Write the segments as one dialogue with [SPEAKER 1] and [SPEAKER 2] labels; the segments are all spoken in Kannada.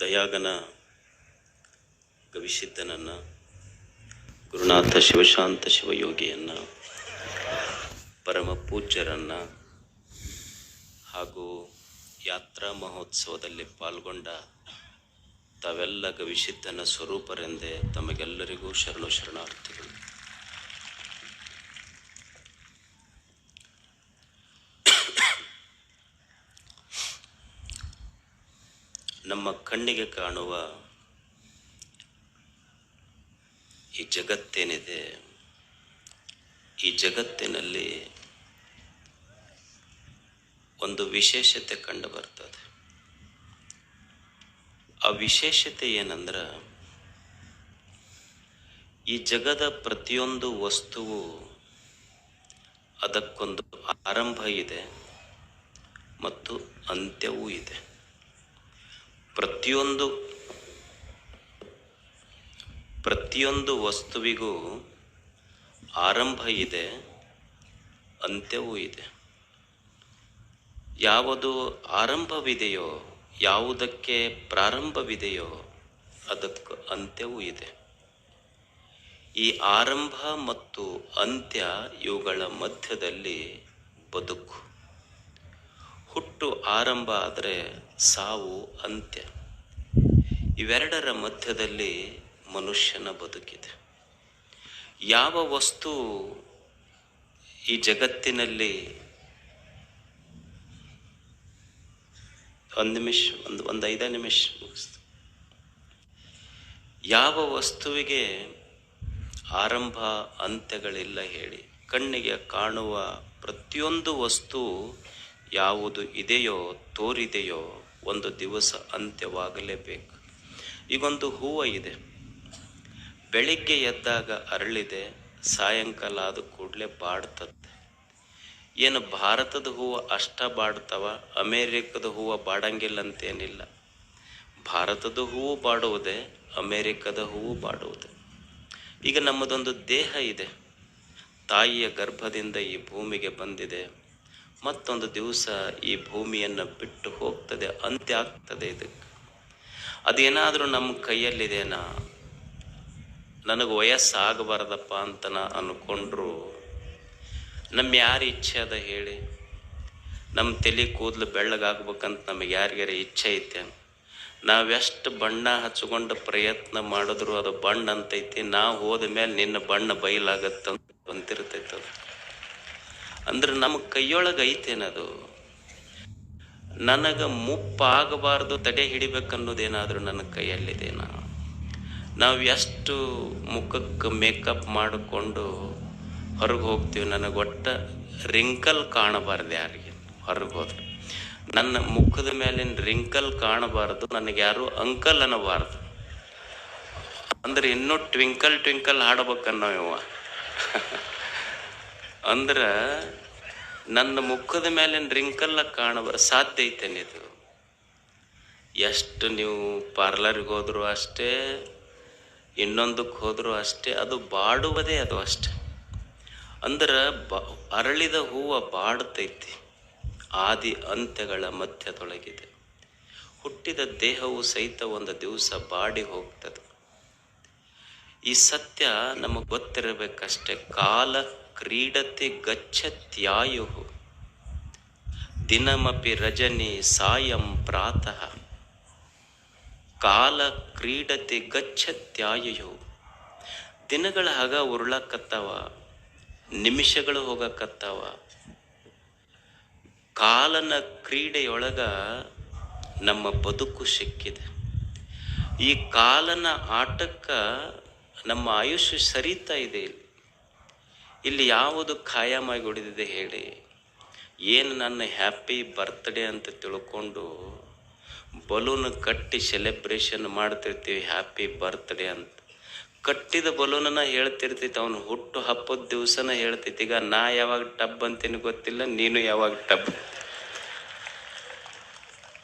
[SPEAKER 1] ದಯಾಗನ ಗವಿಸಿದ್ದನನ್ನು ಗುರುನಾಥ ಶಿವಶಾಂತ ಶಿವಯೋಗಿಯನ್ನು ಪರಮ ಪೂಜ್ಯರನ್ನು ಹಾಗೂ ಯಾತ್ರಾ ಮಹೋತ್ಸವದಲ್ಲಿ ಪಾಲ್ಗೊಂಡ ತಾವೆಲ್ಲ ಗವಿಸಿದ್ದನ ಸ್ವರೂಪರೆಂದೇ ತಮಗೆಲ್ಲರಿಗೂ ಶರಣು ಶರಣಾರ್ಥಿಗಳು. ನಮ್ಮ ಕಣ್ಣಿಗೆ ಕಾಣುವ ಈ ಜಗತ್ತೇನಿದೆ, ಈ ಜಗತ್ತಿನಲ್ಲಿ ಒಂದು ವಿಶೇಷತೆ ಕಂಡು ಬರ್ತದೆ. ಆ ವಿಶೇಷತೆ ಏನಂದ್ರೆ, ಈ ಜಗದ ಪ್ರತಿಯೊಂದು ವಸ್ತುವು ಅದಕ್ಕೊಂದು ಆರಂಭ ಇದೆ ಮತ್ತು ಅಂತ್ಯವೂ ಇದೆ. ಪ್ರತಿಯೊಂದು ಪ್ರತಿಯೊಂದು ವಸ್ತುವಿಗೂ ಆರಂಭ ಇದೆ, ಅಂತ್ಯವೂ ಇದೆ. ಯಾವುದು ಆರಂಭವಿದೆಯೋ, ಯಾವುದಕ್ಕೆ ಪ್ರಾರಂಭವಿದೆಯೋ, ಅದಕ್ಕೆ ಅಂತ್ಯವೂ ಇದೆ. ಈ ಆರಂಭ ಮತ್ತು ಅಂತ್ಯ ಇವುಗಳ ಮಧ್ಯದಲ್ಲಿ ಬದುಕು. ಹುಟ್ಟು ಆರಂಭ ಆದರೆ ಸಾವು ಅಂತ್ಯ. ಇವೆರಡರ ಮಧ್ಯದಲ್ಲಿ ಮನುಷ್ಯನ ಬದುಕಿದೆ. ಯಾವ ವಸ್ತು ಈ ಜಗತ್ತಿನಲ್ಲಿ ಒಂದು ನಿಮಿಷ, ಒಂದು ಒಂದು ಐದೇ ನಿಮಿಷ ಮುಗಿಸ್ತು. ಯಾವ ವಸ್ತುವಿಗೆ ಆರಂಭ ಅಂತ್ಯಗಳಿಲ್ಲ ಹೇಳಿ, ಕಣ್ಣಿಗೆ ಕಾಣುವ ಪ್ರತಿಯೊಂದು ವಸ್ತು ಯಾವುದು ಇದೆಯೋ ತೋರಿದೆಯೋ ಒಂದು ದಿವಸ ಅಂತ್ಯವಾಗಲೇಬೇಕು. ಈಗೊಂದು ಹೂವು ಇದೆ. ಬೆಳಿಗ್ಗೆ ಎದ್ದಾಗ ಅರಳಿದೆ, ಸಾಯಂಕಾಲ ಆದ ಕೂಡಲೇ ಬಾಡ್ತದೆ ಏನು ಭಾರತದ ಹೂವು ಅಷ್ಟ ಬಾಡ್ತವ, ಅಮೇರಿಕದ ಹೂವು ಬಾಡಂಗಿಲ್ಲ ಅಂತೇನಿಲ್ಲ ಭಾರತದ ಹೂವು ಬಾಡುವುದೇ, ಅಮೇರಿಕದ ಹೂವು ಬಾಡುವುದೇ. ಈಗ ನಮ್ಮದೊಂದು ದೇಹ ಇದೆ. ತಾಯಿಯ ಗರ್ಭದಿಂದ ಈ ಭೂಮಿಗೆ ಬಂದಿದೆ. ಮತ್ತೊಂದು ದಿವಸ ಈ ಭೂಮಿಯನ್ನು ಬಿಟ್ಟು ಹೋಗ್ತದೆ, ಅಂತ್ಯ ಆಗ್ತದೆ ಇದಕ್ಕೆ. ಅದೇನಾದರೂ ನಮ್ಮ ಕೈಯಲ್ಲಿದೆನಾ ನನಗೆ ವಯಸ್ಸಾಗಬಾರ್ದಪ್ಪ ಅಂತ ನಾ ಅಂದ್ಕೊಂಡ್ರು, ನಮ್ಮ ಯಾರ ಇಚ್ಛೆ ಅದ ಹೇಳಿ? ನಮ್ಮ ತಲೆ ಕೂದಲು ಬೆಳ್ಳಗಾಗ್ಬೇಕಂತ ನಮಗೆ ಯಾರಿಗಾರ ಇಚ್ಛೆ ಐತೆ? ನಾವೆಷ್ಟು ಬಣ್ಣ ಹಚ್ಕೊಂಡು ಪ್ರಯತ್ನ ಮಾಡಿದ್ರು ಅದು ಬಣ್ಣ ಅಂತೈತಿ ನಾವು ಹೋದ ಮೇಲೆ ನಿನ್ನ ಬಣ್ಣ ಬಯಲಾಗತ್ತಂತ ಅಂತಿರ್ತೈತೆ ಅದು. ಅಂದ್ರೆ ನಮ್ಮ ಕೈಯೊಳಗೆ ಐತೇನದು? ನನಗೆ ಮುಪ್ಪಾಗಬಾರ್ದು ತಡೆ ಹಿಡಿಬೇಕನ್ನೋದೇನಾದರೂ ನನ್ನ ಕೈಯಲ್ಲಿದೇನ? ನಾವು ಎಷ್ಟು ಮುಖಕ್ಕೆ ಮೇಕಪ್ ಮಾಡಿಕೊಂಡು ಹೊರಗೆ ಹೋಗ್ತೀವಿ, ನನಗೆ ಒಟ್ಟ ರಿಂಕಲ್ ಕಾಣಬಾರ್ದು ಯಾರಿಗೆ ಹೊರಗೆ ಹೋದ್ರೆ. ನನ್ನ ಮುಖದ ಮೇಲಿನ ರಿಂಕಲ್ ಕಾಣಬಾರ್ದು, ನನಗೆ ಯಾರು ಅಂಕಲ್ ಅನ್ನಬಾರ್ದು. ಅಂದ್ರೆ ಇನ್ನೂ ಟ್ವಿಂಕಲ್ ಟ್ವಿಂಕಲ್ ಆಡ್ಬೇಕನ್ನೋ ಇವ. ಅಂದ್ರೆ ನನ್ನ ಮುಖದ ಮೇಲಿನ ರಿಂಕಲ್ಲ ಕಾಣಬ ಸಾಧ್ಯ ಐತೇನಿದು ಎಷ್ಟು ನೀವು ಪಾರ್ಲರ್ಗೆ ಹೋದರೂ ಅಷ್ಟೇ ಇನ್ನೊಂದಕ್ಕೆ ಹೋದರೂ ಅಷ್ಟೇ, ಅದು ಬಾಡುವುದೇ ಅದು ಅಷ್ಟೆ. ಅಂದ್ರೆ ಬ, ಅರಳಿದ ಹೂವು ಬಾಡುತ್ತೈತಿ, ಆದಿ ಅಂತ್ಯಗಳ ಮಧ್ಯದೊಳಗಿದೆ. ಹುಟ್ಟಿದ ದೇಹವು ಸಹಿತ ಒಂದು ದಿವಸ ಬಾಡಿ ಹೋಗ್ತದೆ. ಈ ಸತ್ಯ ನಮಗೆ ಗೊತ್ತಿರಬೇಕಷ್ಟೆ, ಕಾಲ ಕ್ರೀಡತೆ ಗಚ್ಚತ್ಯಾಯು. ದಿನಮಪಿ ರಜನಿ ಸಾಯಂ ಪ್ರಾತಃ. ಕಾಲ ಕ್ರೀಡತೆ ಗಚ್ಚತ್ಯಾಯು ದಿನಗಳ ಹಗ ಉರುಳಕತ್ತವ, ನಿಮಿಷಗಳು ಹೋಗಕತ್ತವ. ಕಾಲನ ಕ್ರೀಡೆಯೊಳಗ ನಮ್ಮ ಬದುಕು ಸಿಕ್ಕಿದೆ. ಈ ಕಾಲನ ಆಟಕ್ಕ ನಮ್ಮ ಆಯುಷ್ಯ ಸರಿತಾ ಇದೆ ಇಲ್ಲಿ. ಇಲ್ಲಿ ಯಾವುದು ಖಾಯಮಾಗಿ ಉಳಿದಿದೆ ಹೇಳಿ. ಏನು ನನ್ನ ಹ್ಯಾಪಿ ಬರ್ತ್ಡೇ ಅಂತ ತಿಳ್ಕೊಂಡು ಬಲೂನ್ ಕಟ್ಟಿ ಸೆಲೆಬ್ರೇಷನ್ ಮಾಡ್ತಿರ್ತೀವಿ ಹ್ಯಾಪಿ ಬರ್ತ್ಡೇ ಅಂತ. ಕಟ್ಟಿದ ಬಲೂನನ್ನ ಹೇಳ್ತಿರ್ತೈತಿ ಅವನು ಹುಟ್ಟು ಹಬ್ಬದ ದಿವಸನ ಹೇಳ್ತೈತಿ ಈಗ ನಾ ಯಾವಾಗ ಟಬ್ ಅಂತೀನಿ ಗೊತ್ತಿಲ್ಲ, ನೀನು ಯಾವಾಗ ಟಬ್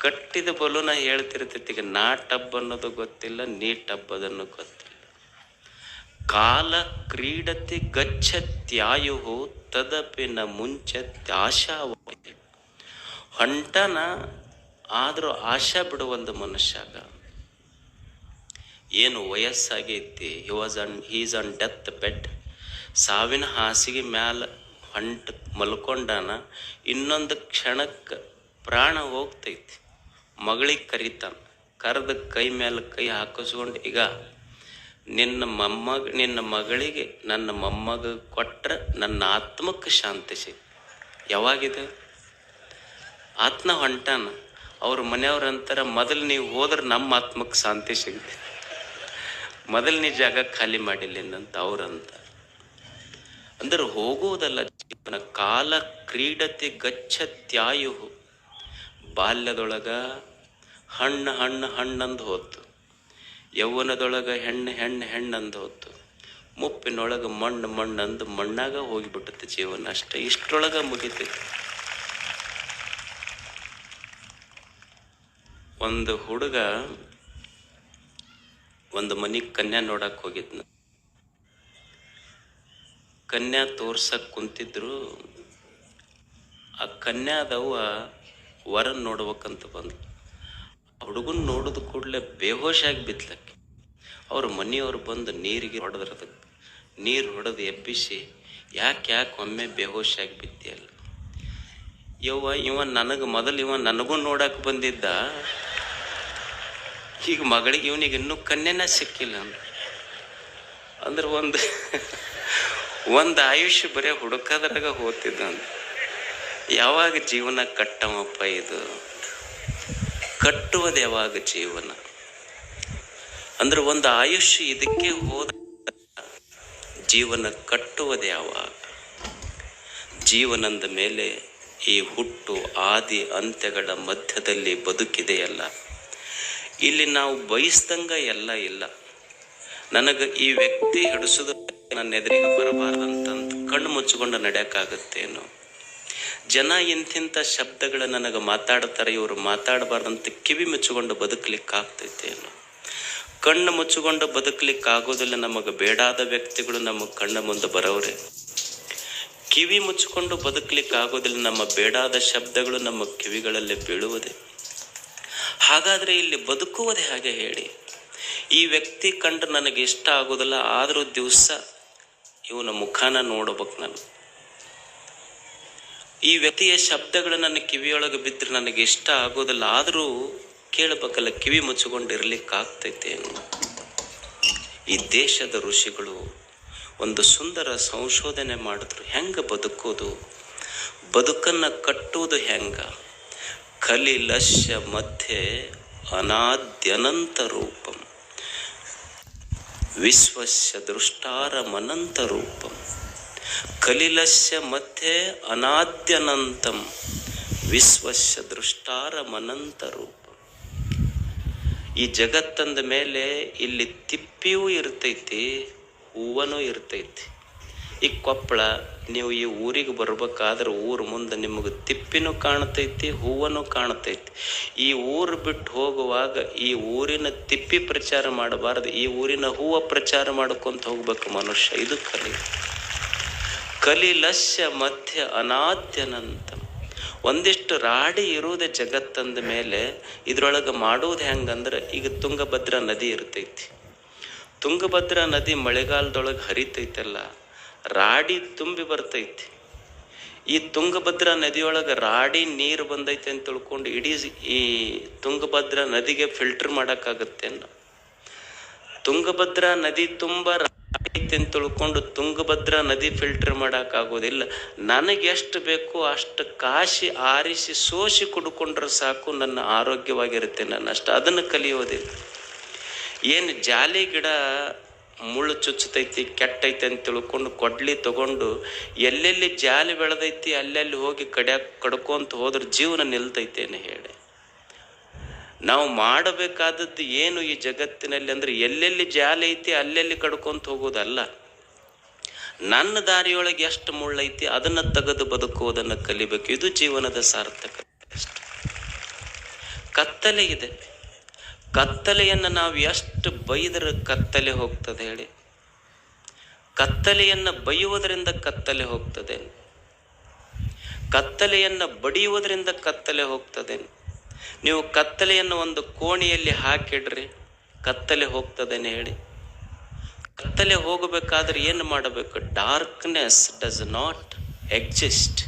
[SPEAKER 1] ಕಟ್ಟಿದ ಬಲೂನ ಹೇಳ್ತಿರ್ತೈತಿ ಈಗ ನಾ ಟಬ್ ಅನ್ನೋದು ಗೊತ್ತಿಲ್ಲ, ನೀ ಟಬ್ ಅದನ್ನು ಗೊತ್ತಿಲ್ಲ ಕಾಲ ಕ್ರೀಡತಿ ಗಚ್ಚತ್ಯಾಯು ತದಪಿ ನ ಹೊಂಟನ ಆದರೂ ಆಶಾ ಬಿಡುವಂಥ ಮನುಷ್ಯಾಗ. ಏನು ವಯಸ್ಸಾಗೈತಿ? He was on his on deathbed ಸಾವಿನ ಹಾಸಿಗೆ ಮ್ಯಾಲ ಹೊಂಟ ಮಲ್ಕೊಂಡಾನ ಇನ್ನೊಂದು ಕ್ಷಣಕ್ಕೆ ಪ್ರಾಣ ಹೋಗ್ತೈತಿ. ಮಗಳಿಗೆ ಕರಿತಾನ, ಕರೆದ ಕೈ ಮೇಲೆ ಕೈ ಹಾಕಿಸ್ಕೊಂಡು, ಈಗ ನಿನ್ನ ಮೊಮ್ಮಗ, ನಿನ್ನ ಮಗಳಿಗೆ, ನನ್ನ ಮೊಮ್ಮಗ ಕೊಟ್ರ ನನ್ನ ಆತ್ಮಕ್ಕೆ ಶಾಂತಿ ಸಿಗ್ ಯಾವಾಗಿದೆ? ಆತ್ಮ ಹೊಂಟಾನ, ಅವ್ರ ಮನೆಯವ್ರ ಅಂತಾರ ಮೊದಲು ನೀವು ಹೋದ್ರೆ ನಮ್ಮ ಆತ್ಮಕ್ಕೆ ಶಾಂತಿ ಸಿಗುತ್ತೆ ಮೊದಲು ನೀ ಜಾಗ ಖಾಲಿ ಮಾಡಿಲ್ಲೇನಂತ ಅವ್ರಂತ ಅಂದ್ರೆ ಹೋಗುವುದಲ್ಲ ಜೀವನ, ಕಾಲ ಕ್ರೀಡತೆ ಗಚ್ಚತ್ಯಾಯು ಬಾಲ್ಯದೊಳಗ ಹಣ್ಣು ಹಣ್ಣು ಹಣ್ಣಂದು ಹೋತು. ಯೌವನದೊಳಗ ಹೆಣ್ಣು ಹೆಣ್ಣು ಹೆಣ್ಣಂದು ಹೊತ್ತು, ಮುಪ್ಪಿನೊಳಗೆ ಮಣ್ಣು ಮಣ್ಣಂದು ಮಣ್ಣಾಗ ಹೋಗಿಬಿಟ್ಟತೆ ಜೀವನ. ಅಷ್ಟೇ, ಇಷ್ಟರೊಳಗ ಮುಗಿತೈತಿ. ಒಂದು ಹುಡುಗ ಒಂದು ಮನಿಗೆ ಕನ್ಯಾ ನೋಡಕ್ಕೆ ಹೋಗಿದ್ನ. ಕನ್ಯಾ ತೋರ್ಸಕ್ಕೆ ಕುಂತಿದ್ರು. ಆ ಕನ್ಯಾದವ್ವ ವರನ್ ನೋಡ್ಬೇಕಂತ ಬಂದು ಹುಡುಗನ್ ನೋಡಿದ ಕೂಡಲೇ ಬೇಹೋಶಾಗಿ ಬಿದ್ಲಕ್ಕೆ ಅವ್ರ ಮನೆಯವ್ರು ಬಂದು ನೀರಿಗೆ ಹೊಡೆದ್ರದಕ್ಕೆ ನೀರು ಹೊಡೆದು ಎಬ್ಬಿಸಿ, ಯಾಕೆ ಯಾಕೆ ಒಮ್ಮೆ ಬೇಹೋಶಾಗಿ ಬಿದ್ದಿಯಲ್ಲ ಯವ್ವ, ಇವ ನನಗೆ ಮೊದಲು ಇವ ನನಗೂ ನೋಡಕ್ಕೆ ಬಂದಿದ್ದ. ಈಗ ಮಗಳಿಗೆ ಇವನಿಗೆ ಇನ್ನೂ ಕನ್ಯೆನ ಸಿಕ್ಕಿಲ್ಲ ಅಂದ್ರೆ. ಅಂದ್ರೆ ಒಂದು ಒಂದು ಆಯುಷ್ಯ ಬರೀ ಹುಡುಕದ್ರಾಗ ಹೋಗ್ತಿದ್ದ ಯಾವಾಗ ಜೀವನ ಕಟ್ಟಮಪ್ಪ ಇದು? ಕಟ್ಟುವುದು ಯಾವಾಗ ಜೀವನ? ಅಂದ್ರೆ ಒಂದು ಆಯುಷ್ಯ ಇದಕ್ಕೆ ಹೋದ ಜೀವನ ಕಟ್ಟುವುದು ಯಾವಾಗ ಜೀವನದ ಮೇಲೆ ಈ ಹುಟ್ಟು ಆದಿ ಅಂತ್ಯಗಳ ಮಧ್ಯದಲ್ಲಿ ಬದುಕಿದೆಯಲ್ಲ. ಇಲ್ಲಿ ನಾವು ಬಯಸ್ದಂಗ ಎಲ್ಲ ಇಲ್ಲ. ನನಗೆ ಈ ವ್ಯಕ್ತಿ ಹಿಡಿಸೋದು ನನ್ನ ಎದುರಿಗೆ ಬರಬಾರ್ದಂತಂತ ಕಣ್ಣು ಮುಚ್ಚಿಕೊಂಡು ನಡೆಯಕ್ಕಾಗತ್ತೇನು ಜನ ಇಂತಿಂಥ ಶಬ್ದಗಳ ನನಗೆ ಮಾತಾಡ್ತಾರೆ, ಇವರು ಮಾತಾಡಬಾರ್ದಂತ ಕಿವಿ ಮುಚ್ಚಿಕೊಂಡು ಬದುಕಲಿಕ್ಕೆ ಆಗ್ತೈತೇನೋ ಕಣ್ಣು ಮುಚ್ಚಿಕೊಂಡು ಬದುಕಲಿಕ್ಕೆ ಆಗೋದಿಲ್ಲ ನಮಗೆ ಬೇಡಾದ ವ್ಯಕ್ತಿಗಳು ನಮ್ಮ ಕಣ್ಣ ಮುಂದೆ ಬರೋರೆ ಕಿವಿ ಮುಚ್ಚಿಕೊಂಡು ಬದುಕಲಿಕ್ಕೆ ಆಗೋದಿಲ್ಲ ನಮ್ಮ ಬೇಡಾದ ಶಬ್ದಗಳು ನಮ್ಮ ಕಿವಿಗಳಲ್ಲಿ ಬೀಳುವುದೇ. ಹಾಗಾದ್ರೆ ಇಲ್ಲಿ ಬದುಕುವುದೇ ಹಾಗೆ ಹೇಳಿ. ಈ ವ್ಯಕ್ತಿ ಕಂಡು ನನಗೆ ಇಷ್ಟ ಆಗೋದಿಲ್ಲ. ಆದರೂ ದಿವಸ ಇವನ ಮುಖಾನ ನೋಡ್ಬೇಕು ನಾನು. ಈ ವ್ಯಕ್ತಿಯ ಶಬ್ದಗಳು ನನ್ನ ಕಿವಿಯೊಳಗೆ ಬಿದ್ದರೆ ನನಗೆ ಇಷ್ಟ ಆಗೋದಿಲ್ಲ. ಆದರೂ ಕೇಳಬೇಕಲ್ಲ ಕಿವಿ ಮುಚ್ಚಿಕೊಂಡಿರಲಿಕ್ಕಾಗ್ತೈತೆ ಈ ದೇಶದ ಋಷಿಗಳು ಒಂದು ಸುಂದರ ಸಂಶೋಧನೆ ಮಾಡಿದ್ರು. ಹೆಂಗೆ ಬದುಕೋದು? ಬದುಕನ್ನು ಕಟ್ಟುವುದು ಹೆಂಗ? ಕಲಿಲಶ್ಯ ಮಧ್ಯೆ ಅನಾದ್ಯನಂತ ರೂಪಂ. ವಿಶ್ವಸ್ಯ ದೃಷ್ಟಾರಮನಂತ ರೂಪಂ. ಕಲಿಲಸ್ಯ ಮಧ್ಯೆ ಅನಾದ್ಯನಂತಂ. ವಿಶ್ವಸ್ಯ ದೃಷ್ಟಾರಮನಂತ ರೂಪಂ. ಈ ಜಗತ್ತಂದ ಮೇಲೆ ಇಲ್ಲಿ ತಿಪ್ಪಿಯೂ ಇರ್ತೈತಿ, ಹೂವನೂ ಇರ್ತೈತಿ. ಈ ಕೊಪ್ಪಳ, ನೀವು ಈ ಊರಿಗೆ ಬರ್ಬೇಕಾದ್ರೆ ಊರು ಮುಂದೆ ನಿಮಗೆ ತಿಪ್ಪಿನೂ ಕಾಣ್ತೈತಿ, ಹೂವನೂ ಕಾಣ್ತೈತಿ. ಈ ಊರು ಬಿಟ್ಟು ಹೋಗುವಾಗ ಈ ಊರಿನ ತಿಪ್ಪಿ ಪ್ರಚಾರ ಮಾಡಬಾರದು, ಈ ಊರಿನ ಹೂವ ಪ್ರಚಾರ ಮಾಡ್ಕೊಂತ ಹೋಗ್ಬೇಕು ಮನುಷ್ಯ. ಇದು ಕಲಿ. ಕಲಿಲಸ್ಯ ಮಧ್ಯ ಅನಾದ್ಯನಂತ. ಒಂದಿಷ್ಟು ರಾಡಿ ಇರುವುದೇ ಜಗತ್ತಂದ ಮೇಲೆ, ಇದ್ರೊಳಗೆ ಮಾಡೋದು ಹೆಂಗಂದ್ರೆ ಈಗ ತುಂಗಭದ್ರಾ ನದಿ ಇರ್ತೈತಿ. ತುಂಗಭದ್ರಾ ನದಿ ಮಳೆಗಾಲದೊಳಗೆ ಹರಿತೈತಲ್ಲ, ರಾಡಿ ತುಂಬಿ ಬರ್ತೈತಿ. ಈ ತುಂಗಭದ್ರಾ ನದಿಯೊಳಗೆ ರಾಡಿ ನೀರು ಬಂದೈತೆ ಅಂತ ತಿಳ್ಕೊಂಡು ಇಡೀ ಈ ತುಂಗಭದ್ರಾ ನದಿಗೆ ಫಿಲ್ಟರ್ ಮಾಡೋಕ್ಕಾಗತ್ತೆ ತುಂಗಭದ್ರಾ ನದಿ ತುಂಬ ಐತೆ ಅಂತ ತಿಳ್ಕೊಂಡು ತುಂಗಭದ್ರಾ ನದಿ ಫಿಲ್ಟರ್ ಮಾಡೋಕ್ಕಾಗೋದಿಲ್ಲ. ನನಗೆ ಎಷ್ಟು ಬೇಕೋ ಅಷ್ಟು ಕಾಶಿ ಆರಿಸಿ ಸೋಸಿ ಕುಡ್ಕೊಂಡ್ರೆ ಸಾಕು, ನನ್ನ ಆರೋಗ್ಯವಾಗಿರುತ್ತೆ ನನ್ನ ಅಷ್ಟು. ಅದನ್ನು ಕಲಿಯೋದಿಲ್ಲ. ಏನು ಜಾಲಿ ಗಿಡ ಮುಳ್ಳು ಚುಚ್ಚತೈತಿ, ಕೆಟ್ಟೈತೆ ಅಂತ ತಿಳ್ಕೊಂಡು ಕೊಡ್ಲಿ ತಗೊಂಡು ಎಲ್ಲೆಲ್ಲಿ ಜಾಲಿ ಬೆಳೆದೈತಿ, ಅಲ್ಲೆಲ್ಲಿ ಹೋಗಿ ಕಡ್ಯಾಕ್ ಕಡ್ಕೊಂತ ಹೋದ್ರೆ ಜೀವನ ನಿಲ್ತೈತೇನೆ ಹೇಳಿ. ನಾವು ಮಾಡಬೇಕಾದದ್ದು ಏನು ಈ ಜಗತ್ತಿನಲ್ಲಿ ಅಂದರೆ ಎಲ್ಲೆಲ್ಲಿ ಜಾಲ ಐತಿ ಅಲ್ಲೆಲ್ಲಿ ಕಡ್ಕೊಂತ ಹೋಗೋದಲ್ಲ. ನನ್ನ ದಾರಿಯೊಳಗೆ ಎಷ್ಟು ಮುಳ್ಳೈತಿ ಅದನ್ನು ತೆಗೆದು ಬದುಕುವುದನ್ನು ಕಲಿಬೇಕು. ಇದು ಜೀವನದ ಸಾರ್ಥಕ. ಕತ್ತಲೆ ಇದೆ. ಕತ್ತಲೆಯನ್ನು ನಾವು ಎಷ್ಟು ಬೈದರೆ ಕತ್ತಲೆ ಹೋಗ್ತದೆ ಹೇಳಿ. ಕತ್ತಲೆಯನ್ನು ಬೈಯುವುದರಿಂದ ಕತ್ತಲೆ ಹೋಗ್ತದೆ. ಕತ್ತಲೆಯನ್ನು ಬಡಿಯುವುದರಿಂದ ಕತ್ತಲೆ ಹೋಗ್ತದೆ. ನೀವು ಕತ್ತಲೆಯನ್ನು ಒಂದು ಕೋಣೆಯಲ್ಲಿ ಹಾಕಿಡ್ರಿ, ಕತ್ತಲೆ ಹೋಗ್ತದೇನೆ ಹೇಳಿ. ಕತ್ತಲೆ ಹೋಗಬೇಕಾದ್ರೆ ಏನು ಮಾಡಬೇಕು? ಡಾರ್ಕ್ನೆಸ್ ಡಸ್ ನಾಟ್ ಎಕ್ಸಿಸ್ಟ್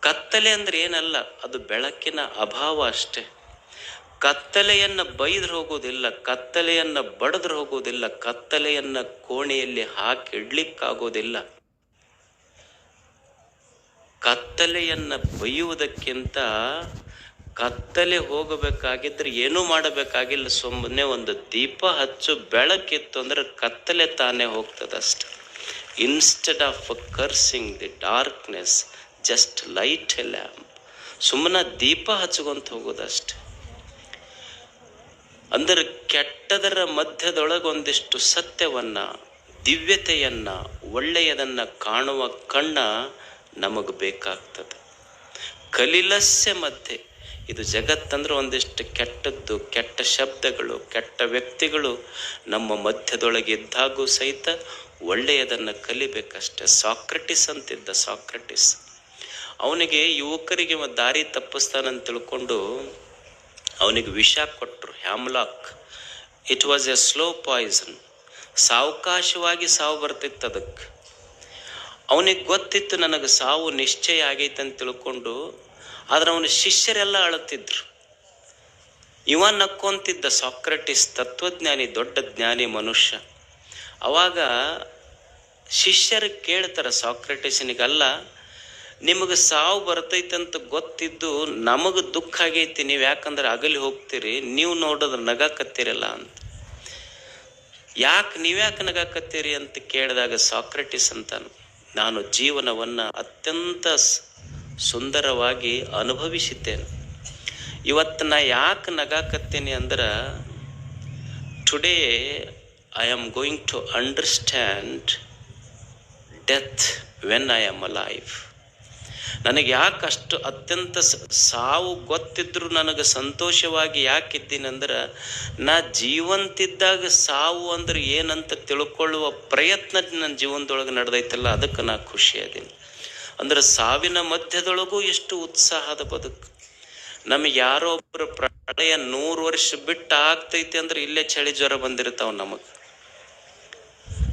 [SPEAKER 1] ಕತ್ತಲೆ ಅಂದ್ರೆ ಏನಲ್ಲ, ಅದು ಬೆಳಕಿನ ಅಭಾವ ಅಷ್ಟೇ. ಕತ್ತಲೆಯನ್ನು ಬೈದ್ರೆ ಹೋಗೋದಿಲ್ಲ, ಕತ್ತಲೆಯನ್ನು ಬಡದ್ರೆ ಹೋಗೋದಿಲ್ಲ, ಕತ್ತಲೆಯನ್ನು ಕೋಣೆಯಲ್ಲಿ ಹಾಕಿ ಇಡ್ಲಿಕ್ಕಾಗೋದಿಲ್ಲ ಕತ್ತಲೆಯನ್ನ ಬೈಯುವುದಕ್ಕಿಂತ ಕತ್ತಲೆ ಹೋಗಬೇಕಾಗಿದ್ರೆ ಏನೂ ಮಾಡಬೇಕಾಗಿಲ್ಲ ಸುಮ್ಮನೆ ಒಂದು ದೀಪ ಹಚ್ಚು, ಬೆಳಕಿತ್ತು ಅಂದ್ರೆ ಕತ್ತಲೆ ತಾನೇ ಹೋಗ್ತದಷ್ಟೆ instead of cursing the darkness just light a lamp ಸುಮ್ಮನೆ ದೀಪ ಹಚ್ಕೊಂತ ಹೋಗೋದಷ್ಟೆ. ಅಂದರೆ ಕೆಟ್ಟದರ ಮಧ್ಯದೊಳಗೆ ಒಂದಿಷ್ಟು ಸತ್ಯವನ್ನ, ದಿವ್ಯತೆಯನ್ನ, ಒಳ್ಳೆಯದನ್ನ ಕಾಣುವ ಕಣ್ಣ ನಮಗೆ ಬೇಕಾಗ್ತದೆ. ಕಲಿಲಸ್ಯ ಮಧ್ಯೆ, ಇದು ಜಗತ್ತಂದ್ರೆ ಒಂದಿಷ್ಟು ಕೆಟ್ಟದ್ದು, ಕೆಟ್ಟ ಶಬ್ದಗಳು, ಕೆಟ್ಟ ವ್ಯಕ್ತಿಗಳು ನಮ್ಮ ಮಧ್ಯದೊಳಗೆ ಇದ್ದಾಗೂ ಸಹಿತ ಒಳ್ಳೆಯದನ್ನು ಕಲಿಬೇಕಷ್ಟೆ. ಸಾಕ್ರೆಟಿಸ್ ಅಂತಿದ್ದ ಸಾಕ್ರೆಟಿಸ್. ಅವನಿಗೆ ಯುವಕರಿಗೆ ದಾರಿ ತಪ್ಪಿಸ್ತಾನಂತ ತಿಳ್ಕೊಂಡು ಅವನಿಗೆ ವಿಷ ಕೊಟ್ಟರು hemlock. It was a slow poison ಸಾವಕಾಶವಾಗಿ ಸಾವು ಬರ್ತಿತ್ತು ಅದಕ್ಕೆ. ಅವನಿಗೆ ಗೊತ್ತಿತ್ತು ನನಗೆ ಸಾವು ನಿಶ್ಚಯ ಆಗೈತೆ ಅಂತ ತಿಳ್ಕೊಂಡು, ಆದ್ರೆ ಅವನ ಶಿಷ್ಯರೆಲ್ಲ ಅಳುತ್ತಿದ್ರು. ಇವ ನಕ್ಕೊಂತಿದ್ದ ಸಾಕ್ರಟಿಸ್ ತತ್ವಜ್ಞಾನಿ, ದೊಡ್ಡ ಜ್ಞಾನಿ ಮನುಷ್ಯ. ಅವಾಗ ಶಿಷ್ಯರು ಕೇಳ್ತಾರೆ ಸಾಕ್ರೆಟಿಸ್ನಿಗಲ್ಲ, ನಿಮಗೆ ಸಾವು ಬರ್ತೈತೆ ಅಂತ ಗೊತ್ತಿದ್ದು ನಮಗೆ ದುಃಖ ಆಗೈತಿ, ನೀವು ಯಾಕಂದ್ರೆ ಅಗಲಿ ಹೋಗ್ತೀರಿ, ನೀವು ನೋಡಿದ್ರೆ ನಗಾಕತ್ತೀರಲ್ಲ ಅಂತ. ಯಾಕೆ ನೀವ್ಯಾಕೆ ನಗಾಕತ್ತೀರಿ ಅಂತ ಕೇಳಿದಾಗ ಸಾಕ್ರೆಟಿಸ್ ಅಂತಾನು ನಾನು ಜೀವನವನ್ನ ಅತ್ಯಂತ ಸುಂದರವಾಗಿ ಅನುಭವಿಸಿದ್ದೇನೆ. ಇವತ್ತು ನಾ ಯಾಕೆ ನಗಾಕತ್ತೇನೆ ಅಂದ್ರೆ today I am going to understand death when I am alive ನನಗೆ ಯಾಕೆ ಅಷ್ಟು ಅತ್ಯಂತ ಸಾವು ಗೊತ್ತಿದ್ರು ನನಗೆ ಸಂತೋಷವಾಗಿ ಯಾಕಿದ್ದೀನಿ ಅಂದ್ರೆ ನಾ ಜೀವಂತಿದ್ದಾಗ ಸಾವು ಅಂದ್ರೆ ಏನಂತ ತಿಳ್ಕೊಳ್ಳುವ ಪ್ರಯತ್ನ ನನ್ನ ಜೀವನದೊಳಗೆ ನಡೆದೈತಲ್ಲ, ಅದಕ್ಕೆ ನಾ ಖುಷಿ ಅದೀನಿ ಅಂದ್ರೆ ಸಾವಿನ ಮಧ್ಯದೊಳಗೂ ಎಷ್ಟು ಉತ್ಸಾಹದ ಬದುಕು. ನಮಗೆ ಯಾರೋ ಒಬ್ಬರು ಪ್ರಳಯ ನೂರು ವರ್ಷ ಬಿಟ್ಟು ಆಗ್ತೈತಿ ಅಂದ್ರೆ ಇಲ್ಲೇ ಚಳಿ ಜ್ವರ ಬಂದಿರ್ತಾವ ನಮಗೆ.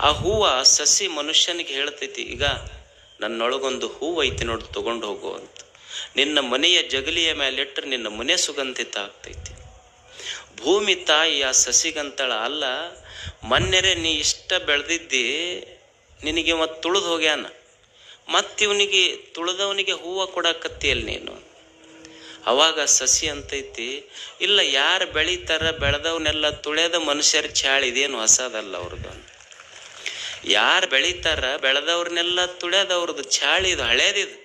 [SPEAKER 1] ಆ ಹೂವ ಸಸಿ ಮನುಷ್ಯನಿಗೆ ಹೇಳ್ತೈತಿ, ಈಗ ನನ್ನೊಳಗೊಂದು ಹೂವು ಐತಿ ನೋಡಿ, ತಗೊಂಡು ಹೋಗು ಅಂತ. ನಿನ್ನ ಮನೆಯ ಜಗಲಿಯ ಮೇಲಿಟ್ಟರೆ ನಿನ್ನ ಮನೆ ಸುಗಂಧಿತ ಆಗ್ತೈತಿ. ಭೂಮಿ ತಾಯಿ ಆ ಸಸಿಗಂತಳ, ಅಲ್ಲ ಮೊನ್ನೆರೆ ನೀ ಇಷ್ಟ ಬೆಳೆದಿದ್ದಿ, ನಿನಗೆ ಮತ್ತೆ ತುಳಿದು ಹೋಗ್ಯಾನ. ಮತ್ತಿವನಿಗೆ ತುಳಿದವನಿಗೆ ಹೂವು ಕೊಡಕತ್ತಿಯಲ್ಲ ನೀನು. ಅವಾಗ ಸಸಿ ಅಂತೈತಿ, ಇಲ್ಲ, ಯಾರು ಬೆಳೀತಾರ ಬೆಳೆದವನ್ನೆಲ್ಲ ತುಳಿಯದ ಮನುಷ್ಯರ ಚಾಳ ಇದೇನು ಹೊಸದಲ್ಲ ಅವ್ರದ್ದು ಯಾರು ಬೆಳಿತಾರ? ಬೆಳೆದವ್ರನ್ನೆಲ್ಲ ತುಳಿಯೋದು ಅವ್ರದ್ದು ಛಾಳಿ ಇದು, ಹಳೇದಿದು.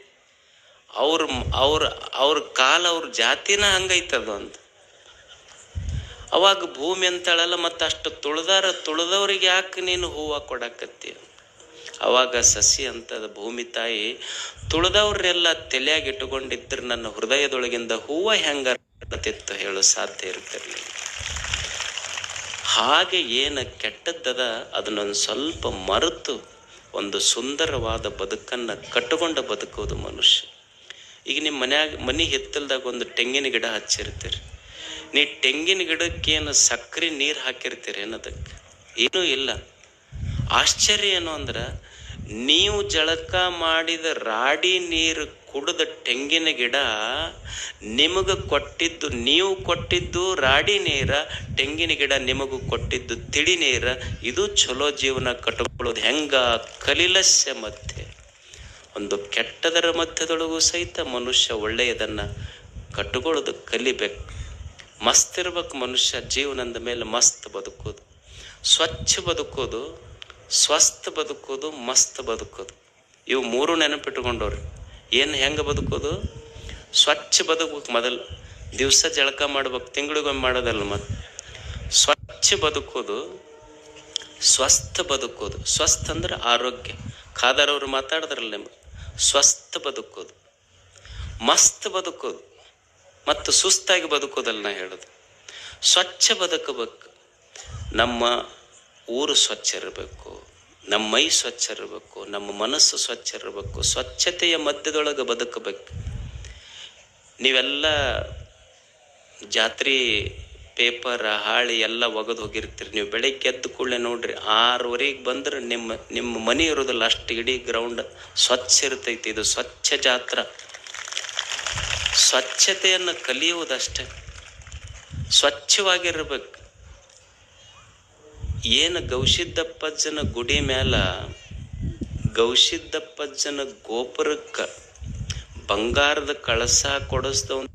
[SPEAKER 1] ಅವ್ರ ಅವ್ರ ಅವ್ರ ಕಾಲ ಅವ್ರ ಜಾತಿನ ಹಂಗೈತದು ಅಂತ. ಅವಾಗ ಭೂಮಿ ಅಂತಳಲ್ಲ ಮತ್ತೆ ಅಷ್ಟು ತುಳಿದಾರ, ತುಳಿದವ್ರಿಗೆ ಯಾಕೆ ನೀನು ಹೂವು ಕೊಡಕತ್ತಿ? ಅವಾಗ ಸಸಿ ಅಂತದ ಭೂಮಿ ತಾಯಿ ತುಳಿದವ್ರನ್ನೆಲ್ಲ ತಲೆಯಾಗಿ ನನ್ನ ಹೃದಯದೊಳಗಿಂದ ಹೂವು ಹೆಂಗ ಅರಳತಿತ್ತು ಹೇಳು, ಸಾಧ್ಯ ಇರ್ತಿರ್ಲಿಲ್ಲ ಹಾಗೆ ಏನು ಕೆಟ್ಟದ್ದದ, ಅದನ್ನೊಂದು ಸ್ವಲ್ಪ ಮರೆತು ಒಂದು ಸುಂದರವಾದ ಬದುಕನ್ನು ಕಟ್ಟಿಕೊಂಡ ಬದುಕೋದು ಮನುಷ್ಯ. ಈಗ ನಿಮ್ಮ ಮನ್ಯಾಗ, ಮನೆ ಹಿತ್ತಲ್ದಾಗ ಒಂದು ತೆಂಗಿನ ಗಿಡ ಹಚ್ಚಿರ್ತೀರಿ. ನೀ ತೆಂಗಿನ ಗಿಡಕ್ಕೇನು ಸಕ್ಕರೆ ನೀರು ಹಾಕಿರ್ತೀರಿ ಅನ್ನೋದಕ್ಕೆ? ಏನೂ ಇಲ್ಲ. ಆಶ್ಚರ್ಯ ಏನು ಅಂದ್ರೆ, ನೀವು ಜಳಕ ಮಾಡಿದ ರಾಡಿ ನೀರು ಕುಡಿದ ತೆಂಗಿನ ಗಿಡ ನಿಮಗೆ ಕೊಟ್ಟಿದ್ದು ನೀವು ಕೊಟ್ಟಿದ್ದು ರಾಡಿ ನೀರ, ತೆಂಗಿನ ಗಿಡ ನಿಮಗೂ ಕೊಟ್ಟಿದ್ದು ತಿಳಿ ನೀರ, ಇದು ಚಲೋ ಜೀವನ ಕಟ್ಟಿಕೊಳ್ಳೋದು ಹೆಂಗ? ಕಲಿಲಸ್ಯ ಮಧ್ಯೆ. ಒಂದು ಕೆಟ್ಟದರ ಮಧ್ಯದೊಳಗೂ ಸಹಿತ ಮನುಷ್ಯ ಒಳ್ಳೆಯದನ್ನು ಕಟ್ಕೊಳ್ಳೋದು ಕಲಿಬೇಕು. ಮಸ್ತ್ ಇರ್ಬೇಕು ಮನುಷ್ಯ, ಜೀವನದ ಮೇಲೆ ಮಸ್ತ್ ಬದುಕೋದು. ಸ್ವಚ್ಛ ಬದುಕೋದು, ಸ್ವಸ್ಥ ಬದುಕೋದು, ಮಸ್ತ್ ಬದುಕೋದು. ಇವು ಮೂರು ನೆನಪಿಟ್ಟುಕೊಂಡವ್ರಿ ಏನು ಹೆಂಗೆ ಬದುಕೋದು? ಸ್ವಚ್ಛ ಬದುಕಬೇಕು ಮೊದಲು. ದಿವಸ ಜಳಕ ಮಾಡ್ಬೇಕು, ತಿಂಗಳಿಗೊಮ್ಮೆ ಮಾಡೋದಲ್ಲ ಮತ್ತೆ ಸ್ವಚ್ಛ ಬದುಕೋದು, ಸ್ವಸ್ಥ ಬದುಕೋದು. ಸ್ವಸ್ಥ ಅಂದ್ರೆ ಆರೋಗ್ಯ. ಖಾದರ್ ಅವರು ಮಾತಾಡಿದ್ರಲ್ಲ ನಿಮ್ಗೆ? ಸ್ವಸ್ಥ ಬದುಕೋದು. ಮಸ್ತ್ ಬದುಕೋದು. ಮತ್ತು ಸುಸ್ತಾಗಿ ಬದುಕೋದಲ್ಲ ನಾ ಹೇಳೋದು. ಸ್ವಚ್ಛ ಬದುಕಬೇಕು. ನಮ್ಮ ಊರು ಸ್ವಚ್ಛ ಇರಬೇಕು. ನಮ್ಮ ಮೈ ಸ್ವಚ್ಛ ಇರಬೇಕು, ನಮ್ಮ ಮನಸ್ಸು ಸ್ವಚ್ಛ ಇರಬೇಕು, ಸ್ವಚ್ಛತೆಯ ಮಧ್ಯದೊಳಗೆ ಬದುಕಬೇಕು. ನೀವೆಲ್ಲ ಜಾತ್ರೆ ಪೇಪರ್, ಹಾಳಿ ಎಲ್ಲ ಒಗೆದು ಹೋಗಿರ್ತೀರಿ. ನೀವು ಬೆಳಗ್ಗೆ ಎದ್ದು ಕೂಡಲೇ ನೋಡ್ರಿ, ಆರೂವರೆಗೆ ಬಂದ್ರೆ ನಿಮ್ಮ ನಿಮ್ಮ ಮನೆ ಇರೋದಿಲ್ಲ, ಅಷ್ಟು ಇಡೀ ಗ್ರೌಂಡ್ ಸ್ವಚ್ಛ ಇರ್ತೈತಿ. ಇದು ಸ್ವಚ್ಛ ಜಾತ್ರ. ಸ್ವಚ್ಛತೆಯನ್ನು ಕಲಿಯುವುದಷ್ಟೇ. ಸ್ವಚ್ಛವಾಗಿರ್ಬೇಕು. ಏನು ಗೌಶಿದ್ದಪ್ಪಜ್ಜನ ಗುಡಿ ಮ್ಯಾಲ ಗೌಶಿದ್ದಪ್ಪಜ್ಜನ ಗೋಪುರಕ್ಕೆ ಬಂಗಾರದ ಕಳಸ ಕೊಡಿಸ್ದವನ್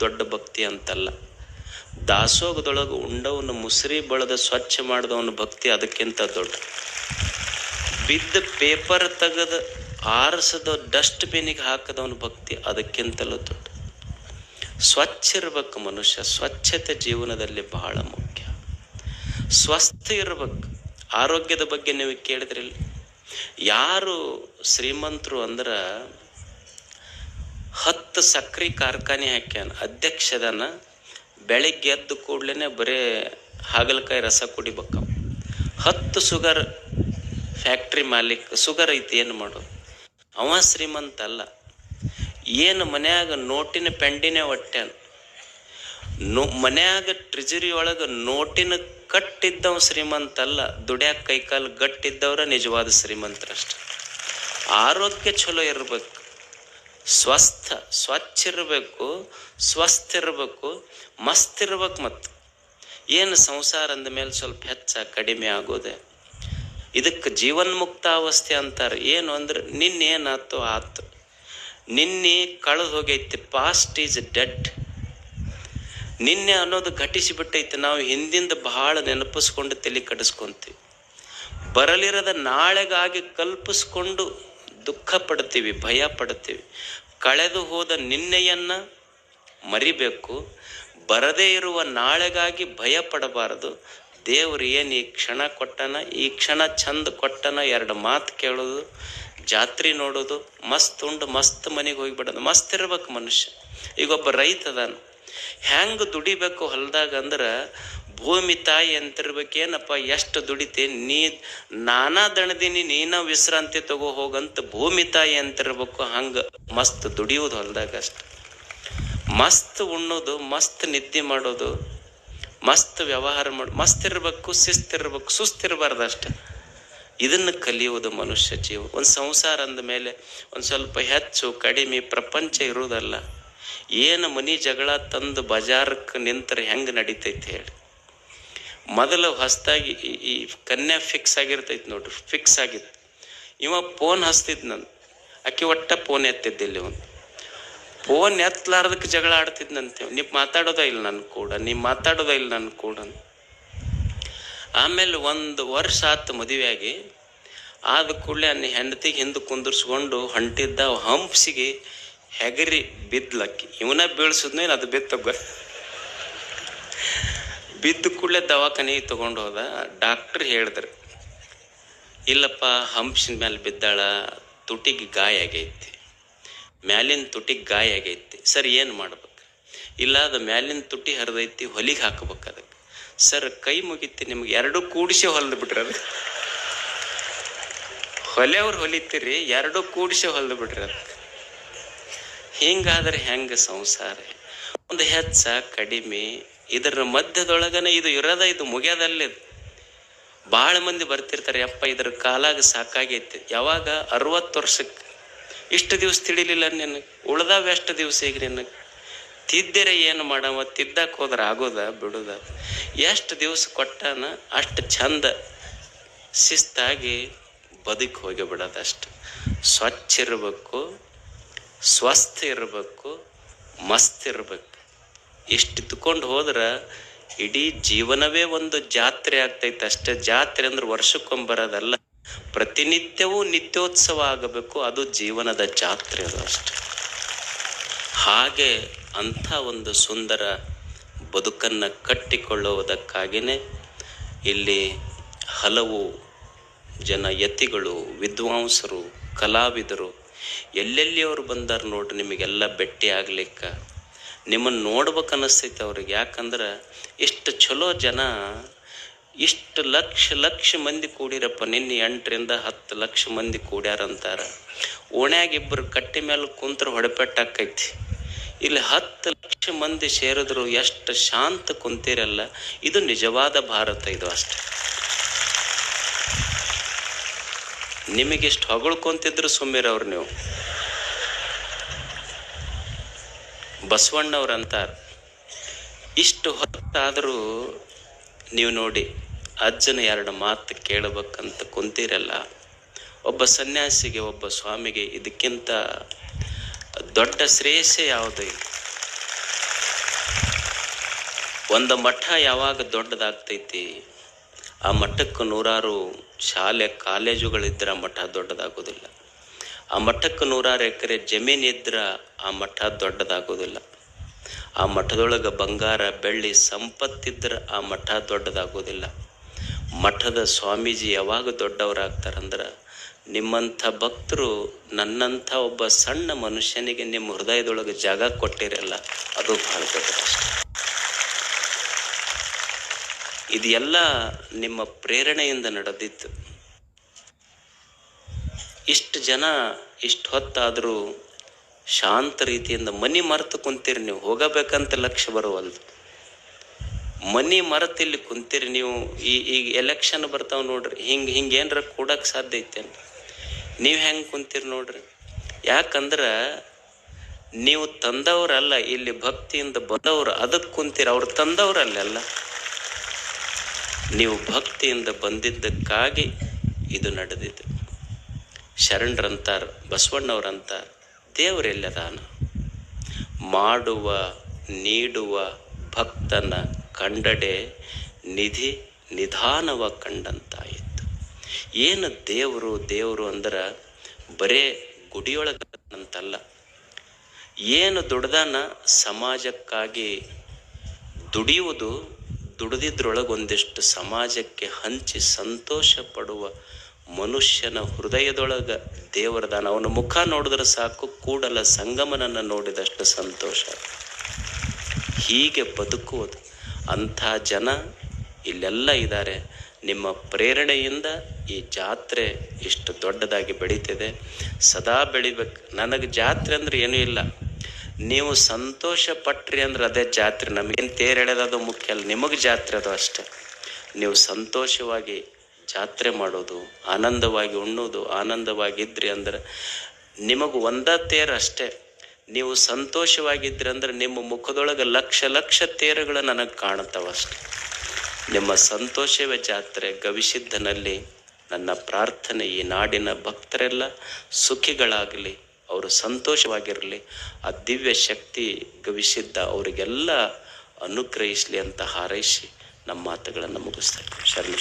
[SPEAKER 1] ದೊಡ್ಡ ಭಕ್ತಿ ಅಂತಲ್ಲ. ದಾಸೋಗದೊಳಗೆ ಉಂಡವನ ಮುಸರಿ ಬಳದ ಸ್ವಚ್ಛ ಮಾಡಿದವನ ಭಕ್ತಿ ಅದಕ್ಕಿಂತ ದೊಡ್ಡ. ಬಿದ್ದ ಪೇಪರ್ ತೆಗೆದು ಆರಿಸದ ಡಸ್ಟ್ಬಿನ್ನಿಗೆ ಹಾಕದವನ ಭಕ್ತಿ ಅದಕ್ಕಿಂತಲೂ ದೊಡ್ಡ. ಸ್ವಚ್ಛ ಇರ್ಬೇಕು ಮನುಷ್ಯ, ಸ್ವಚ್ಛತೆ ಜೀವನದಲ್ಲಿ ಬಹಳ ಮುಖ್ಯ. ಸ್ವಸ್ಥ ಇರ್ಬೇಕು. ಆರೋಗ್ಯದ ಬಗ್ಗೆ ನೀವು ಕೇಳಿದ್ರಿ ಯಾರು ಶ್ರೀಮಂತರು ಅಂದ್ರೆ ಹತ್ತು ಸಕ್ಕರೆ ಕಾರ್ಖಾನೆ ಹಾಕ್ಯಾನ, ಅಧ್ಯಕ್ಷದನ ಬೆಳಿಗ್ಗೆ ಎದ್ದು ಕೂಡ್ಲೇ ಬರೇ ಹಾಗಲಕಾಯಿ ರಸ ಕುಡಿಬೇಕ. ಹತ್ತು ಸುಗರ್ ಫ್ಯಾಕ್ಟ್ರಿ ಮಾಲೀಕ ಸುಗರ್ ಐತಿ ಏನು ಮಾಡೋದು? ಅವ ಶ್ರೀಮಂತ ಅಲ್ಲ. ಏನು ಮನ್ಯಾಗ ನೋಟಿನ ಪೆಂಡಿನೇ ಒಟ್ಟ್ಯಾನ ನೋ ಮನ್ಯಾಗ ಟ್ರಿಜರಿ ಒಳಗೆ ನೋಟಿನ ಕಟ್ಟಿದ್ದವ ಶ್ರೀಮಂತ ಅಲ್ಲ ದುಡ್ಯಾಕ ಕೈಕಾಲು ಗಟ್ಟಿದ್ದವ್ರ ನಿಜವಾದ ಶ್ರೀಮಂತರಷ್ಟೆ. ಆರೋಗ್ಯ ಚಲೋ ಇರ್ಬೇಕು, ಸ್ವಸ್ಥ, ಸ್ವಚ್ಛ ಇರಬೇಕು, ಸ್ವಸ್ಥ ಇರಬೇಕು, ಮಸ್ತ್ ಇರ್ಬೇಕು ಮತ್ತು ಏನು ಸಂಸಾರ ಅಂದ ಮೇಲೆ ಸ್ವಲ್ಪ ಹೆಚ್ಚ ಕಡಿಮೆ ಆಗೋದೆ. ಇದಕ್ಕೆ ಜೀವನ್ಮುಕ್ತಾವಸ್ಥೆ ಅಂತಾರೆ. ಏನು ಅಂದ್ರೆ ನಿನ್ನೇನಾತು ಆತು. ನಿನ್ನೆ ಕಳೆದು ಹೋಗೈತಿ ಪಾಸ್ಟ್ ಈಸ್ ಡೆಡ್ ನಿನ್ನೆ ಅನ್ನೋದು ಘಟಿಸಿಬಿಟ್ಟೈತೆ. ನಾವು ಹಿಂದಿಂದ ಬಹಳ ನೆನಪಿಸ್ಕೊಂಡು ತಲೆ ಕಡಿಸ್ಕೊಂತೀವಿ. ಬರಲಿರದ ನಾಳೆಗಾಗಿ ಕಲ್ಪಿಸ್ಕೊಂಡು ದುಃಖ ಪಡ್ತೀವಿ, ಭಯ ಪಡ್ತೀವಿ. ಕಳೆದು ಹೋದ ನಿನ್ನೆಯನ್ನು ಮರಿಬೇಕು. ಬರದೇ ಇರುವ ನಾಳೆಗಾಗಿ ಭಯ ಪಡಬಾರದು. ದೇವ್ರು ಏನು ಈ ಕ್ಷಣ ಕೊಟ್ಟನ, ಈ ಕ್ಷಣ ಚಂದ ಕೊಟ್ಟನ ಎರಡು ಮಾತು ಕೇಳೋದು, ಜಾತ್ರೆ ನೋಡೋದು, ಮಸ್ತ್ ಉಂಡು ಮಸ್ತ್ ಮನೆಗೆ ಹೋಗಿಬಿಡೋದು. ಮಸ್ತ್ ಇರ್ಬೇಕು ಮನುಷ್ಯ. ಈಗ ಒಬ್ಬ ರೈತ ಹೆಂಗೆ ದುಡಿಬೇಕು ಹೊಲ್ದಾಗ ಅಂದ್ರೆ ಭೂಮಿ ತಾಯಿ ಅಂತಿರ್ಬೇಕೇನಪ್ಪ, ಎಷ್ಟು ದುಡಿತೆ? ನೀ ನಾನಾ ದಣದಿನಿ, ನೀನ ವಿಶ್ರಾಂತಿ ತಗೋ ಹೋಗಂತ ಭೂಮಿ ತಾಯಿ ಅಂತಿರ್ಬೇಕು, ಹಂಗೆ ಮಸ್ತ್ ದುಡಿಯೋದು ಹೊಲ್ದಾಗ ಅಷ್ಟೆ. ಮಸ್ತ್ ಉಣ್ಣೋದು, ಮಸ್ತ್ ನಿದ್ದೆ ಮಾಡೋದು, ಮಸ್ತ್ ವ್ಯವಹಾರ ಮಾಡಿ, ಮಸ್ತ್ ಇರಬೇಕು ಶಿಸ್ತಿರ್ಬೇಕು ಸುಸ್ತಿರಬಾರ್ದು ಅಷ್ಟೆ. ಇದನ್ನು ಕಲಿಯುವುದು ಮನುಷ್ಯ ಜೀವ. ಒಂದು ಸಂಸಾರ ಅಂದ ಮೇಲೆ ಒಂದು ಸ್ವಲ್ಪ ಹೆಚ್ಚು ಕಡಿಮೆ ಪ್ರಪಂಚ ಇರುವುದಲ್ಲ. ಏನು ಮನಿ ಜಗಳ ತಂದು ಬಜಾರಕ್ಕೆ ನಿಂತರೆ ಹೆಂಗೆ ನಡೀತೈತಿ ಹೇಳಿ. ಮೊದಲು ಹೊಸದಾಗಿ ಈ ಕನ್ಯಾ ಫಿಕ್ಸ್ ಆಗಿರ್ತೈತಿ ನೋಡ್ರಿ ಫಿಕ್ಸ್ ಆಗಿತ್ತು. ಇವ ಫೋನ್ ಹಸ್ತಿದ್ ನನ್ನ ಆಕೆ ಒಟ್ಟ ಫೋನ್ ಎತ್ತಿದ್ದಿಲ್ಲ ಒಂದು. ಫೋನ್ ಎತ್ತಲಾರ್ದಕ್ಕೆ ಜಗಳ ಆಡ್ತಿದ್ನಂತೆ ನೀವು ಮಾತಾಡೋದ ಇಲ್ಲ ನನ್ನ ಕೂಡ ನೀವು ಮಾತಾಡೋದ ಇಲ್ಲ ನನ್ನ ಕೂಡ ಆಮೇಲೆ ಒಂದು ವರ್ಷ ಆತು ಮದುವೆಯಾಗಿ ಆದ ಕೂಡಲೇ ಅನ್ನ ಹೆಂಡತಿಗೆ ಹಿಂದೆ ಕುಂದಿರ್ಸ್ಕೊಂಡು ಹೊಂಟಿದ್ದ ಹಂಪ್ಸಿಗೆ ಹೆಗರಿ ಬಿದ್ಲಕ್ಕಿ ಇವನ ಬೀಳ್ಸಿದ್ನು ಅದು ಬಿತ್ತಗ ಬಿದ್ದ ಕೂಡಲೇ ದವಾಖಾನೆಗೆ ತಗೊಂಡು ಹೋದ. ಡಾಕ್ಟ್ರ್ ಹೇಳಿದ್ರು, ಇಲ್ಲಪ್ಪ, ಹಂಪ್ಸಿನ ಮೇಲೆ ಬಿದ್ದಾಳ, ತುಟಿಗೆ ಗಾಯ ಆಗೈತಿ. ಮ್ಯಾಲಿನ ತುಟಿಗೆ ಗಾಯ ಆಗೈತಿ. ಸರ್, ಏನು ಮಾಡ್ಬೇಕು? ಇಲ್ಲ, ಅದು ಮ್ಯಾಲಿನ ತುಟಿ ಹರಿದೈತಿ, ಹೊಲಿಗೆ ಹಾಕ್ಬೇಕು ಅದಕ್ಕೆ. ಸರ್, ಕೈ ಮುಗಿತಿ, ನಿಮ್ಗೆ ಎರಡು ಕೂಡಿಸಿ ಹೊಲ್ದು ಬಿಟ್ರಿ ಅದು. ಹೊಲೆಯವ್ರು ಹೊಲಿತೀರಿ, ಎರಡು ಕೂಡಿಸಿ ಹೊಲ್ದು ಬಿಟ್ರಿ ಅದಕ್ಕೆ ಹಿಂಗಾದ್ರೆ ಹೆಂಗೆ ಸಂಸಾರ? ಒಂದು ಹೆಚ್ಚ, ಕಡಿಮೆ, ಇದರ ಮಧ್ಯದೊಳಗನ ಇದು ಇರೋದ, ಇದು ಮುಗಿಯೋದಲ್ಲ ಭಾಳ ಮಂದಿ ಬರ್ತಿರ್ತಾರೆ ಅಪ್ಪ ಇದ್ರ ಕಾಲಾಗ ಸಾಕಾಗೈತಿ. ಯಾವಾಗ? ಅರವತ್ತು ವರ್ಷಕ್ಕೆ. ಇಷ್ಟು ದಿವಸ ತಿಳಿಲಿಲ್ಲ ನಿನ್ನ. ಉಳ್ದಾವ ಎಷ್ಟು ದಿವಸ ಈಗ ನಿನ್ನ? ತಿದ್ದರೆ ಏನು ಮಾಡವ? ತಿದ್ದಕ್ಕೆ ಹೋದ್ರೆ ಆಗೋದ, ಬಿಡುದ? ಎಷ್ಟು ದಿವಸ ಕೊಟ್ಟಾನ, ಅಷ್ಟು ಚಂದ ಶಿಸ್ತಾಗಿ ಬದುಕಿ ಹೋಗಿ ಬಿಡೋದಷ್ಟು ಸ್ವಚ್ಛ ಇರಬೇಕು ಸ್ವಸ್ಥ ಇರಬೇಕು, ಮಸ್ತ್ ಇರಬೇಕು. ಇಷ್ಟು ಇಟ್ಕೊಂಡು ಹೋದ್ರೆ ಇಡೀ ಜೀವನವೇ ಒಂದು ಜಾತ್ರೆ ಆಗ್ತೈತೆ. ಅಷ್ಟೇ ಜಾತ್ರೆ ಅಂದ್ರೆ ವರ್ಷಕ್ಕೊಮ್ಮೆ ಬರೋದಲ್ಲ ಪ್ರತಿನಿತ್ಯವೂ ನಿತ್ಯೋತ್ಸವ ಆಗಬೇಕು. ಅದು ಜೀವನದ ಜಾತ್ರೆ ಅದು ಅಷ್ಟೆ. ಹಾಗೆ ಅಂಥ ಒಂದು ಸುಂದರ ಬದುಕನ್ನು ಕಟ್ಟಿಕೊಳ್ಳುವುದಕ್ಕಾಗಿಯೇ ಇಲ್ಲಿ ಹಲವು ಜನ ಯತಿಗಳು, ವಿದ್ವಾಂಸರು, ಕಲಾವಿದರು ಎಲ್ಲೆಲ್ಲಿ ಅವ್ರು ಬಂದಾರ ನೋಡ್ರಿ, ನಿಮಗೆಲ್ಲ ಭೇಟಿ ಆಗ್ಲಿಕ್ಕೆ. ನಿಮ್ಮನ್ನು ನೋಡ್ಬೇಕು ಅನ್ನಿಸ್ತೈತೆ ಅವ್ರಿಗೆ. ಯಾಕಂದ್ರೆ ಇಷ್ಟು ಚಲೋ ಜನ, ಇಷ್ಟು ಲಕ್ಷ ಲಕ್ಷ ಮಂದಿ ಕೂಡಿರಪ್ಪ. ನಿನ್ನೆ ಎಂಟರಿಂದ ಹತ್ತು ಲಕ್ಷ ಮಂದಿ ಕೂಡ್ಯಾರಂತಾರ ಓಣ್ಯಾಗ ಇಬ್ಬರು ಕಟ್ಟಿ ಮೇಲೆ ಕುಂತ್ರ ಹೊಡೆಪೆಟ್ಟಾಕೈತಿ ಇಲ್ಲಿ ಹತ್ತು ಲಕ್ಷ ಮಂದಿ ಸೇರಿದ್ರು ಎಷ್ಟು ಶಾಂತ ಕುಂತಿರಲ್ಲ. ಇದು ನಿಜವಾದ ಭಾರತ ಇದು ಅಷ್ಟೆ. ನಿಮಗೆಷ್ಟು ಹೊಗಳ್ಕೊಂತಿದ್ರು ಸುಮ್ಮಿರವ್ರು ನೀವು. ಬಸವಣ್ಣವ್ರು ಅಂತಾರೆ. ಇಷ್ಟು ಹೊತ್ತಾದರೂ ನೀವು ನೋಡಿ ಅಜ್ಜನ ಎರಡು ಮಾತು ಕೇಳಬೇಕಂತ ಕುಂತಿರಲ್ಲ. ಒಬ್ಬ ಸನ್ಯಾಸಿಗೆ ಒಬ್ಬ ಸ್ವಾಮಿಗೆ ಇದಕ್ಕಿಂತ ದೊಡ್ಡ ಶ್ರೇಯಸ್ಸೇ ಯಾವುದು ಇದು ಒಂದು ಮಠ ಯಾವಾಗ ದೊಡ್ಡದಾಗ್ತೈತಿ? ಆ ಮಠಕ್ಕೆ ನೂರಾರು ಶಾಲೆ, ಕಾಲೇಜುಗಳಿದ್ರೆ ಆ ಮಠ ದೊಡ್ಡದಾಗೋದಿಲ್ಲ. ಆ ಮಠಕ್ಕೆ ನೂರಾರು ಎಕರೆ ಜಮೀನು ಇದ್ರ ಆ ಮಠ ದೊಡ್ಡದಾಗೋದಿಲ್ಲ. ಆ ಮಠದೊಳಗೆ ಬಂಗಾರ, ಬೆಳ್ಳಿ, ಸಂಪತ್ತಿದ್ರೆ ಆ ಮಠ ದೊಡ್ಡದಾಗೋದಿಲ್ಲ. ಮಠದ ಸ್ವಾಮೀಜಿ ಯಾವಾಗ ದೊಡ್ಡವರಾಗ್ತಾರಂದ್ರೆ, ನಿಮ್ಮಂಥ ಭಕ್ತರು ನನ್ನಂಥ ಒಬ್ಬ ಸಣ್ಣ ಮನುಷ್ಯನಿಗೆ ನಿಮ್ಮ ಹೃದಯದೊಳಗೆ ಜಾಗ ಕೊಟ್ಟಿರಲ್ಲ, ಅದು ಭಾಳ ಇದೆಲ್ಲ ನಿಮ್ಮ ಪ್ರೇರಣೆಯಿಂದ ನಡೆದಿತ್ತು. ಇಷ್ಟು ಜನ, ಇಷ್ಟು ಹೊತ್ತಾದರೂ ಶಾಂತ ರೀತಿಯಿಂದ ಮನಿ ಮರೆತು ಕುಂತೀರಿ ನೀವು. ಹೋಗಬೇಕಂತ ಲಕ್ಷ್ಯ ಬರುವಲ್ದು. ಮನಿ ಮರೆತು ಇಲ್ಲಿ ಕುಂತೀರಿ ನೀವು. ಈ ಈಗ ಎಲೆಕ್ಷನ್ ಬರ್ತಾವೆ ನೋಡ್ರಿ. ಹಿಂಗೆ ಹಿಂಗೆ ಏನರ ಕೂಡಕ್ಕೆ ಸಾಧ್ಯ ಐತೇನು ನೀವು ಹೆಂಗೆ ಕುಂತೀರಿ ನೋಡ್ರಿ? ಯಾಕಂದ್ರೆ ನೀವು ತಂದವರಲ್ಲ, ಇಲ್ಲಿ ಭಕ್ತಿಯಿಂದ ಬಂದವರು ಅದಕ್ಕೆ ಕುಂತೀರಿ. ಅವ್ರು ತಂದವರಲ್ಲ ನೀವು ಭಕ್ತಿಯಿಂದ ಬಂದಿದ್ದಕ್ಕಾಗಿ ಇದು ನಡೆದಿದೆ. ಶರಣರಂತಾರ, ಬಸವಣ್ಣವ್ರಂತಾರ ದೇವರೆಲ್ಲದಾನ ಮಾಡುವ, ನೀಡುವ ಭಕ್ತನ ಕಂಡಡೆ ನಿಧಿ ನಿಧಾನವ ಕಂಡಂತಾಯಿತು ಏನು ದೇವರು ದೇವರು ಅಂದ್ರೆ ಬರೇ ಗುಡಿಯೊಳಗಂತಲ್ಲ. ಏನು ದುಡ್ದಾನ ಸಮಾಜಕ್ಕಾಗಿ ದುಡಿಯುವುದು ದುಡಿದಿದ್ರೊಳಗೆ ಒಂದಿಷ್ಟು ಸಮಾಜಕ್ಕೆ ಹಂಚಿ ಸಂತೋಷ ಪಡುವ ಮನುಷ್ಯನ ಹೃದಯದೊಳಗೆ ದೇವರದಾನ ಅವನ ಮುಖ ನೋಡಿದ್ರೆ ಸಾಕು, ಕೂಡಲ ಸಂಗಮನನ್ನು ನೋಡಿದಷ್ಟು ಸಂತೋಷ. ಹೀಗೆ ಬದುಕುವುದು. ಅಂಥ ಜನ ಇಲ್ಲೆಲ್ಲ ಇದ್ದಾರೆ. ನಿಮ್ಮ ಪ್ರೇರಣೆಯಿಂದ ಈ ಜಾತ್ರೆ ಇಷ್ಟು ದೊಡ್ಡದಾಗಿ ಬೆಳೀತಿದೆ. ಸದಾ ಬೆಳಿಬೇಕು. ನನಗೆ ಜಾತ್ರೆ ಅಂದ್ರೆ ಏನೂ ಇಲ್ಲ. ನೀವು ಸಂತೋಷ ಪಟ್ರಿ ಅಂದ್ರೆ ಅದೇ ಜಾತ್ರೆ. ನಮಗೇನು ತೇರು ಎಳೆಯೋದು ಮುಖ್ಯ ಅಲ್ಲ. ನಿಮಗೆ ಜಾತ್ರೆ ಅದು ಅಷ್ಟೇ. ನೀವು ಸಂತೋಷವಾಗಿ ಜಾತ್ರೆ ಮಾಡೋದು, ಆನಂದವಾಗಿ ಉಣ್ಣೋದು, ಆನಂದವಾಗಿದ್ರಿ ಅಂದ್ರೆ ನಿಮಗೆ ಒಂದ ತೇರು ಅಷ್ಟೇ. ನೀವು ಸಂತೋಷವಾಗಿದ್ರಿ ಅಂದ್ರೆ ನಿಮ್ಮ ಮುಖದೊಳಗೆ ಲಕ್ಷ ಲಕ್ಷ ತೇರುಗಳು ನನಗೆ ಕಾಣುತ್ತವೆ ಅಷ್ಟೆ. ನಿಮ್ಮ ಸಂತೋಷವೇ ಜಾತ್ರೆ. ಗವಿಸಿದ್ಧನಲ್ಲಿ ನನ್ನ ಪ್ರಾರ್ಥನೆ ಈ ನಾಡಿನ ಭಕ್ತರೆಲ್ಲ ಸುಖಿಗಳಾಗಲಿ ಅವರು ಸಂತೋಷವಾಗಿರಲಿ, ಆ ದಿವ್ಯ ಶಕ್ತಿ ಗವಿಸಿದ್ದ ಅವರಿಗೆಲ್ಲ ಅನುಗ್ರಹಿಸಲಿ ಅಂತ ಹಾರೈಸಿ ನಮ್ಮ ಮಾತುಗಳನ್ನು ಮುಗಿಸ್ತಾ ಇದ್ದೀವಿ. ಶರಣ